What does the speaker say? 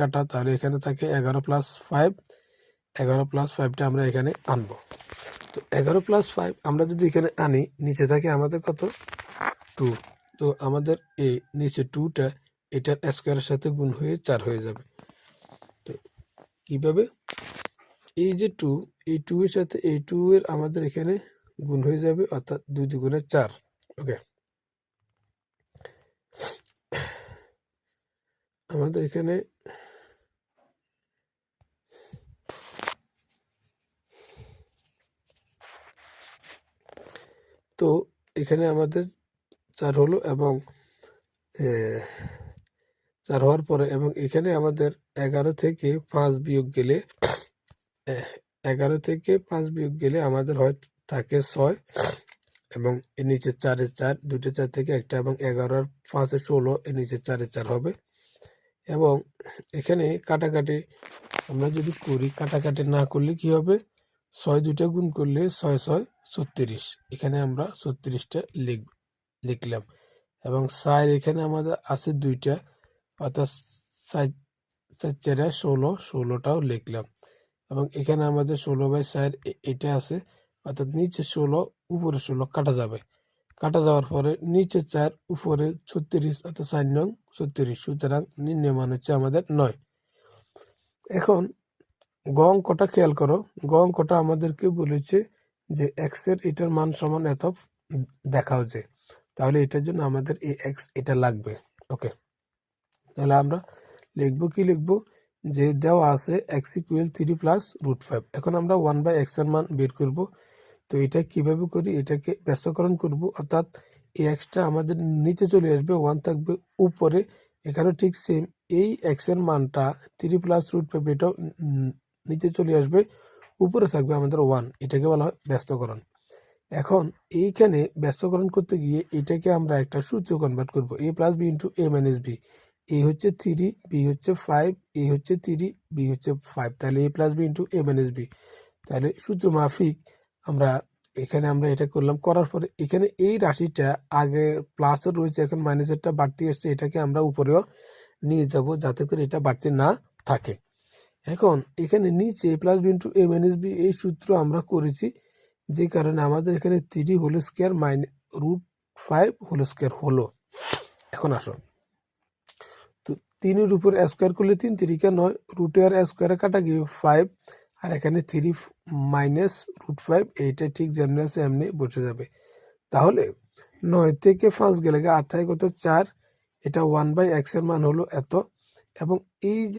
কাটা, তাহলে এখানে থাকে এগারো প্লাস ফাইভ এগারো প্লাস ফাইভটা আমরা এখানে আনব। তো এগারো প্লাস ফাইভ আমরা যদি এখানে আনি, নিচে থাকে আমাদের কত? টু তো আমাদের এই নিচে টুটা এটার স্কোয়ারের সাথে গুণ হয়ে চার হয়ে যাবে। তো কীভাবে? এই যে টু এই টু এর সাথে, এই টু এর আমাদের এখানে গুণ হয়ে যাবে, অর্থাৎ দুই দুগুণে চার। ওকে আমাদের এখানে তো এখানে আমাদের চার হলো এবং চার হওয়ার পরে এবং এখানে আমাদের এগারো থেকে পাঁচ বিয়োগ গেলে এগারো থেকে পাঁচ বিয়োগ গেলে আমাদের হয় থাকে ছয় এবং এর নিচে চারে চার দুটো চার থেকে একটা এবং এগারো আর পাঁচে ষোলো, এর নিচে চারে চার হবে। এবং এখানে কাটাকাটি আমরা যদি করি, কাটাকাটি না করলে কি হবে? ছয় দুইটা গুণ করলে ছয় ছয় ছত্রিশ। এখানে আমরা ছত্রিশটা লিখ, লিখলাম। এবং চার এখানে আমাদের আছে দুইটা, অর্থাৎ চার চার চারে ষোলো, ষোলোটাও লিখলাম। এবং এখানে আমাদের ষোলো বাই চার এটা আছে, অর্থাৎ নিচে ষোলো, উপরে ষোলো কাটা যাবে। কাটা যাওয়ার পরে নিচে চার, উপরে ছত্রিশ অর্থাৎ চার নং ছত্রিশ। সুতরাং নির্ণয় মান হচ্ছে আমাদের নয়। এখন গ অঙ্কটা খেয়াল করো। গ অঙ্কটা আমাদেরকে বলেছে যে এক্সের এটার মান সমান এত দেখাও যে। তাহলে এটার জন্য আমাদের এই এক্স এটা লাগবে। ওকে তাহলে আমরা লিখব কি লিখব? যে দেওয়া আছে x equal three plus root five এখন আমরা ওয়ান বাই এক্সের মান বের করব। তো এটা কীভাবে করি? এটাকে ব্যস্তকরণ করব। অর্থাৎ এই এক্সটা আমাদের নিচে চলে আসবে ওয়ান থাকবে উপরে। এখানে ঠিক সেম এই এক্সের মানটা থ্রি প্লাস রুট ফাইভ এটাও নিচে চলে আসবে, উপরে থাকবে আমাদের ওয়ান এটাকে বলা হয় ব্যস্তকরণ। এখন এইখানে ব্যস্তকরণ করতে গিয়ে এটাকে আমরা একটা সূত্র কনভার্ট করব A plus B into A minus B A হচ্ছে থ্রি বি হচ্ছে ফাইভ এ হচ্ছে থ্রি বি হচ্ছে ফাইভ তাহলে A plus B into A minus B তাহলে সূত্র মাফিক আমরা এখানে আমরা এটা করলাম। করার পরে এখানে এই রাশিটা আগে প্লাসের রয়েছে, এখন মাইনাসেরটা বাড়তি আসছে, এটাকে আমরা উপরেও নিয়ে যাব যাতে করে এটা বাড়তি না থাকে। এখন এখানে নিচে A plus B into A minus B এই সূত্র আমরা করেছি, যে কারণে আমাদের এখানে three whole square minus root five whole square হলো। এখন আসো। তো তিনের উপর স্কোয়ার করলে তিন, তিরিকা নয় রুটে আর স্কোয়ারে কাটা গিয়ে ফাইভ আর এখানে থ্রি মাইনাস রুট ফাইভ এইটা ঠিক যেমনি আছে এমনি বসে যাবে। তাহলে নয় থেকে পাঁচ গেলে থাকে কত চার? এটা ওয়ান বাই এক্সের মান হলো এত। এবং এই